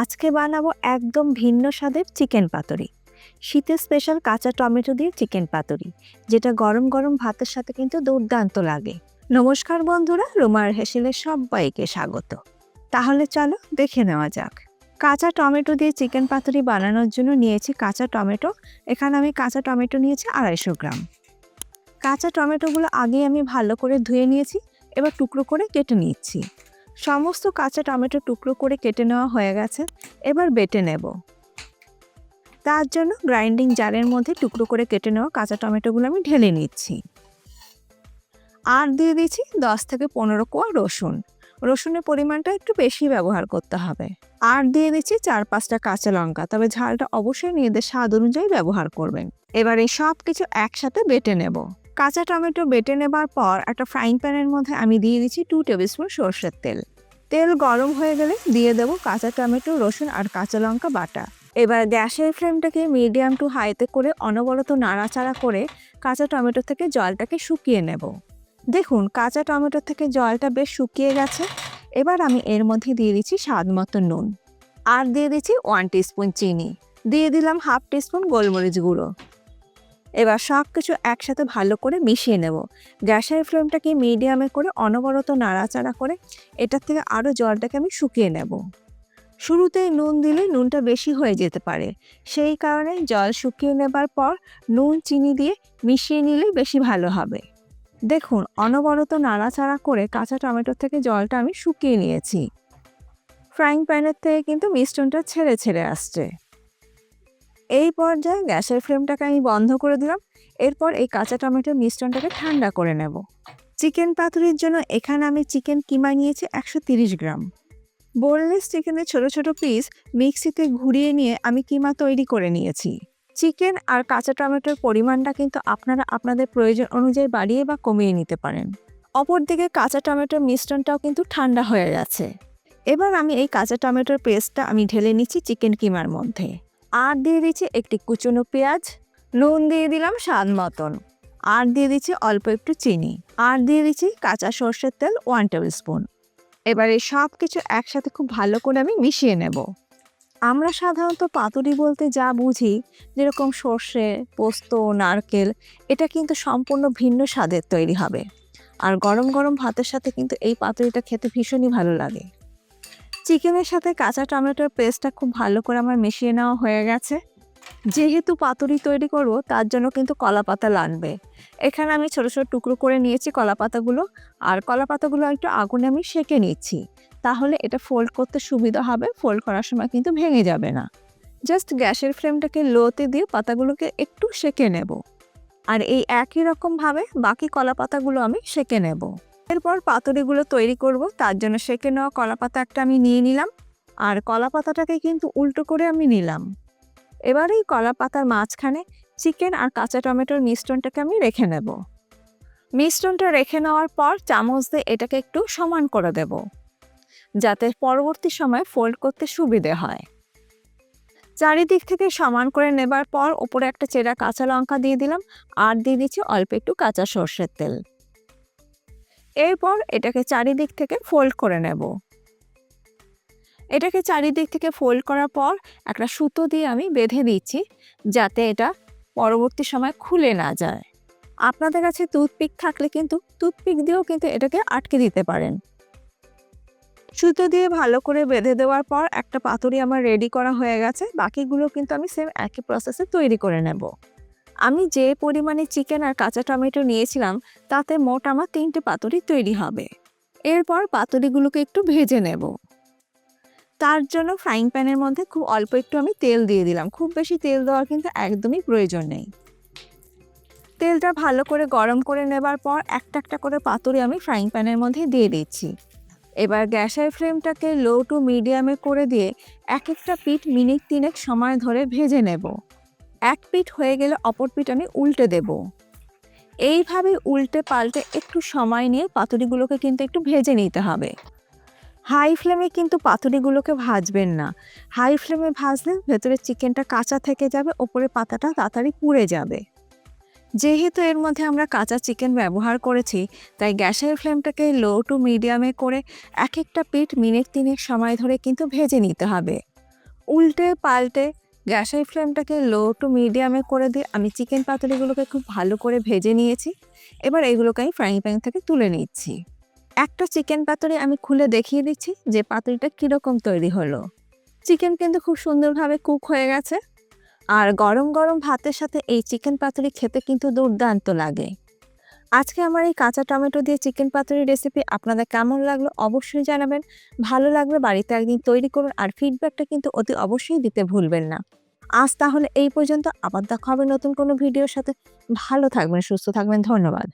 আজকে বানাবো একদম ভিন্ন স্বাদের চিকেন পাতুরি। শীতের স্পেশাল কাঁচা টমেটো দিয়ে চিকেন পাতুরি, যেটা গরম গরম ভাতের সাথে কিন্তু দুর্দান্ত লাগে। নমস্কার বন্ধুরা রুমার হেসেলের সবাইকে স্বাগত। তাহলে চলো দেখে নেওয়া যাক। কাঁচা টমেটো দিয়ে চিকেন পাতুরি বানানোর জন্য নিয়েছি কাঁচা টমেটো। এখানে আমি কাঁচা টমেটো নিয়েছি আড়াইশো গ্রাম। কাঁচা টমেটোগুলো আগে আমি ভালো করে ধুয়ে নিয়েছি, এবার টুকরো করে কেটে নিচ্ছি। সমস্ত কাঁচা টমেটো টুকরো করে কেটে নেওয়া হয়ে গেছে, এবার বেটে নেব। তার জন্য গ্রাইন্ডিং জারের মধ্যে টুকরো করে কেটে নেওয়া কাঁচা টমেটোগুলো আমি ঢেলে নিচ্ছি। আর দিয়ে দিচ্ছি দশ থেকে পনেরো কোয়া রসুন। রসুনের পরিমাণটা একটু বেশি ব্যবহার করতে হবে। আর দিয়ে দিচ্ছি চার পাঁচটা কাঁচা লঙ্কা, তবে ঝালটা অবশ্যই নিজেদের স্বাদ অনুযায়ী ব্যবহার করবেন। এবার এই সব কিছু একসাথে বেটে নেব। কাঁচা টমেটো বেটে নেবার পর একটা ফ্রাইং প্যানের মধ্যে আমি দিয়ে দিচ্ছি টু টেবিল স্পুন সর্ষের তেল। তেল গরম হয়ে গেলে দিয়ে দেবো কাঁচা টমেটো, রসুন আর কাঁচা লঙ্কা বাটা। এবার গ্যাসের ফ্লেমটাকে মিডিয়াম টু হাইতে করে অনবরত নাড়াচাড়া করে কাঁচা টমেটো থেকে জলটাকে শুকিয়ে নেব। দেখুন, কাঁচা টমেটো থেকে জলটা বেশ শুকিয়ে গেছে। এবার আমি এর মধ্যে দিয়ে দিচ্ছি স্বাদ মতো নুন। আর দিয়ে দিচ্ছি ওয়ান টিস্পুন চিনি। দিয়ে দিলাম হাফ টিস্পুন গোলমরিচ গুঁড়ো। এবার সব কিছু একসাথে ভালো করে মিশিয়ে নেব। গ্যাসের ফ্লেমটাকে মিডিয়ামে করে অনবরত নাড়াচাড়া করে এটার থেকে আরও জলটাকে আমি শুকিয়ে নেব। শুরুতে নুন দিলে নুনটা বেশি হয়ে যেতে পারে। সেই কারণে জল শুকিয়ে নেবার পর নুন, চিনি দিয়ে মিশিয়ে নিলে বেশি ভালো হবে। দেখুন, অনবরত নাড়াচাড়া করে কাঁচা টমেটো থেকে জলটা আমি শুকিয়ে নিয়েছি। ফ্রাইং প্যানের থেকে কিন্তু মিশ্রণটা ছেড়ে ছেড়ে আসছে। এই পর্যায়ে গ্যাসের ফ্লেমটাকে আমি বন্ধ করে দিলাম। এরপর এই কাঁচা টমেটোর মিশ্রণটাকে ঠান্ডা করে নেব। চিকেন পাতুরির জন্য এখানে আমি চিকেন কিমা নিয়েছি একশো গ্রাম। বোনলেস চিকেনের ছোট ছোট পিস মিক্সিতে ঘুরিয়ে নিয়ে আমি কিমা তৈরি করে নিয়েছি। চিকেন আর কাঁচা টমেটোর পরিমাণটা কিন্তু আপনারা আপনাদের প্রয়োজন অনুযায়ী বাড়িয়ে বা কমিয়ে নিতে পারেন। অপরদিকে কাঁচা টমেটোর মিশ্রণটাও কিন্তু ঠান্ডা হয়ে গেছে। এবার আমি এই কাঁচা টমেটোর পেস্টটা আমি ঢেলে নিচ্ছি চিকেন কিমার মধ্যে। আর দিয়ে দিচ্ছি একটি কুচনো পেঁয়াজ, নুন দিয়ে দিলাম স্বাদ মতন। আর দিয়ে দিচ্ছি অল্প একটু চিনি। আর দিয়ে দিচ্ছি কাঁচা সর্ষের তেল ওয়ান টেবিল স্পুন এবার এই সব কিছু একসাথে খুব ভালো করে আমি মিশিয়ে নেব। আমরা সাধারণত পাতুরি বলতে যা বুঝি, যেরকম সর্ষে, পোস্ত, নারকেল, এটা কিন্তু সম্পূর্ণ ভিন্ন স্বাদের তৈরি হবে। আর গরম গরম ভাতের সাথে কিন্তু এই পাতুরিটা খেতে ভীষণই ভালো লাগে। চিকেনের সাথে কাঁচা টমেটোর পেস্টটা খুব ভালো করে আমার মিশিয়ে নেওয়া হয়ে গেছে। যেহেতু পাতুরি তৈরি করব, তার জন্য কিন্তু কলা পাতা লাগবে। এখানে আমি ছোটো ছোটো টুকরো করে নিয়েছি কলা পাতাগুলো আর কলা পাতাগুলো একটু আগুনে আমি সেঁকে নিচ্ছি। তাহলে এটা ফোল্ড করতে সুবিধা হবে ফোল্ড করার সময় কিন্তু ভেঙে যাবে না। জাস্ট গ্যাসের ফ্লেমটাকে লোতে দিয়ে পাতাগুলোকে একটু সেঁকে নেব। আর এই একই রকমভাবে বাকি কলা পাতাগুলো আমি সেঁকে নেব। এরপর পাতুরিগুলো তৈরি করব। তার জন্য সেঁকে নেওয়া কলা পাতা একটা আমি নিয়ে নিলাম। আর কলা পাতাটাকে কিন্তু উল্টো করে আমি নিলাম। এবার এই কলা পাতার মাঝখানে চিকেন আর কাঁচা টমেটোর মিশ্রণটাকে আমি রেখে নেব। মিশ্রণটা রেখে নেওয়ার পর চামচ দিয়ে এটাকে একটু সমান করে দেব। যাতে পরবর্তী সময় ফোল্ড করতে সুবিধে হয়। চারিদিক থেকে সমান করে নেবার পর ওপরে একটা চেরা কাঁচা লঙ্কা দিয়ে দিলাম। আর দিয়ে দিচ্ছি অল্প একটু কাঁচা সর্ষের তেল। এরপর এটাকে চারিদিক থেকে ফোল্ড করে নেব। এটাকে চারিদিক থেকে ফোল্ড করার পর একটা সুতো দিয়ে আমি বেঁধে দিচ্ছি, যাতে এটা পরবর্তী সময় খুলে না যায়। আপনাদের কাছে টুথপিক থাকলে কিন্তু টুথপিক দিয়েও কিন্তু এটাকে আটকে দিতে পারেন। সুতো দিয়ে ভালো করে বেঁধে দেওয়ার পর একটা পাতুরি আমার রেডি করা হয়ে গেছে, বাকিগুলো কিন্তু আমি সেম একই প্রসেসে তৈরি করে নেব। আমি যে পরিমাণে চিকেন আর কাঁচা টমেটো নিয়েছিলাম, তাতে মোট আমার তিনটে পাতুরি তৈরি হবে। এরপর পাতুরিগুলোকে একটু ভেজে নেব। তার জন্য ফ্রাইং প্যানের মধ্যে খুব অল্প একটু আমি তেল দিয়ে দিলাম। খুব বেশি তেল দেওয়ার কিন্তু একদমই প্রয়োজন নেই। তেলটা ভালো করে গরম করে নেবার পর একটা একটা করে পাতুরি আমি ফ্রাইং প্যানের মধ্যে দিয়ে দিচ্ছি। এবার গ্যাসের ফ্লেমটাকে লো টু মিডিয়ামে করে দিয়ে এক একটা পিঠ মিনিট তিনেক সময় ধরে ভেজে নেব। এক পিঠ হয়ে গেলে অপর পিঠ আমি উল্টে দেব। এইভাবে উল্টে পাল্টে একটু সময় নিয়ে পাতুরিগুলোকে কিন্তু একটু ভেজে নিতে হবে। হাই ফ্লেমে কিন্তু পাতুরিগুলোকে ভাজবেন না। হাই ফ্লেমে ভাজলে ভেতরে চিকেনটা কাঁচা থেকে যাবে ওপরে পাতাটা তাড়াতাড়ি পুড়ে যাবে। যেহেতু এর মধ্যে আমরা কাঁচা চিকেন ব্যবহার করেছি, তাই গ্যাসের ফ্লেমটাকে লো টু মিডিয়ামে করে এক একটা পিঠ মিনিট তিনেক সময় ধরে কিন্তু ভেজে নিতে হবে। উল্টে পাল্টে গ্যাসের ফ্লেমটাকে লো টু মিডিয়ামে করে দিয়ে আমি চিকেন পাতুরিগুলোকে খুব ভালো করে ভেজে নিয়েছি। এবার এগুলোকে আমি ফ্রাইং প্যান থেকে তুলে নিচ্ছি। একটা চিকেন পাতুরি আমি খুলে দেখিয়ে দিচ্ছি যে পাতুরিটা কীরকম তৈরি হলো। চিকেন কিন্তু খুব সুন্দরভাবে কুক হয়ে গেছে। আর গরম গরম ভাতের সাথে এই চিকেন পাতুরি খেতে কিন্তু দুর্দান্ত লাগে। আজকে আমার এই কাঁচা টমেটো দিয়ে চিকেন পাতুরি রেসিপি আপনাদের কেমন লাগল অবশ্যই জানাবেন। ভালো লাগলে বাড়িতে একদিন তৈরি করুন আর ফিডব্যাকটা কিন্তু অতি অবশ্যই দিতে ভুলবেন না। আজ তাহলে এই পর্যন্ত, আবার দেখা হবে নতুন কোনো ভিডিওর সাথে। ভালো থাকবেন, সুস্থ থাকবেন, ধন্যবাদ।